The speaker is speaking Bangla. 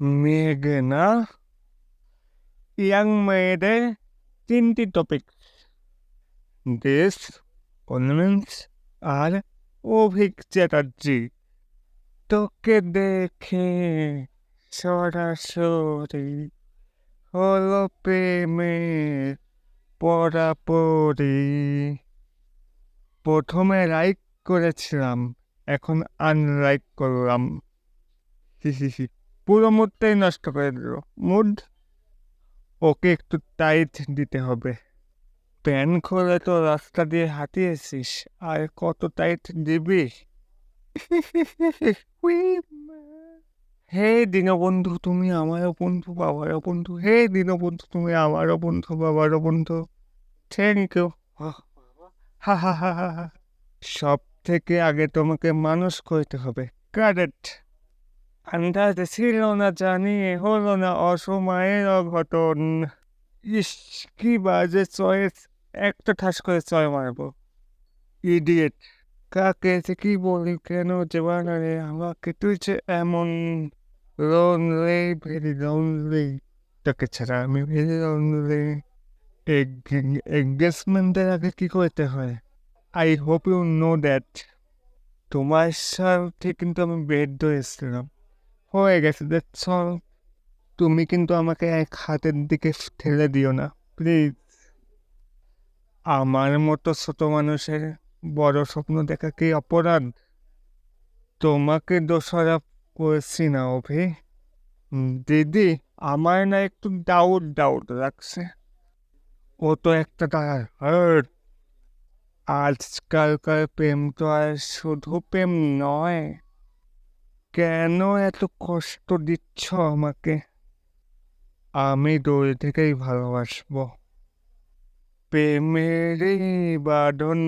মেঘনা ইয়াং মেয়েদের তিনটি টপিক দেশ অর্নামেন্টস আর অভিক চ্যাটার্জি তোকে দেখে সরাসরি হলো প্রেমে পড়াপড়ি প্রথমে লাইক করেছিলাম এখন আনলাইক করলাম পুরো মুডটাই নষ্ট করে দিল। মুড? ওকে একটু টাইট দিতে হবে। প্যান করে তো রাস্তা দিয়ে হাঁটিয়েছিস, আর কত টাইট দিবি? হে দীনবন্ধু, তুমি আমারও বন্ধু, বাবারও বন্ধু। হে দীনবন্ধু, তুমি আমারও বন্ধু, বাবারও বন্ধু। থ্যাংক ইউ হা হা হা হা হা সব থেকে আগে তোমাকে মানুষ করতে হবে। কারেক্ট আন্দাজে ছিল না জানি হলো না অসময়ের অঘটন। ইস, কি বাজে চয়েস। একটা ঠাস করে চয় মারবো। ইডিয়েট, কাকে যে কি বলি, কেন যে বানারে আমাকে তুই যে এমন লোনলি ভেরি লোনলি তোকে ছাড়া আমি ভেরি লোনলি এঙ্গেজমেন্টের আগে কী করতে হয়? I hope you know that তোমার সাথে কিন্তু আমি বেড ধরেছিলাম হয়ে গেছে। দ্যাটস অল তুমি কিন্তু আমাকে এক হাতের দিকে ঠেলে দিও না প্লিজ আমার মতো ছোট মানুষের বড় স্বপ্ন দেখা কি অপরাধ? তোমাকে দোষারোপ করছি না, অভি। দিদি আমার না একটু ডাউট ডাউট লাগছে। ও তো একটা তার আজকালকার প্রেম তো আর শুধু প্রেম নয়। কেন এত কষ্ট দিচ্ছ আমাকে? আমি দূর থেকেই ভালোবাসবো। প্রেমের বাঁধন।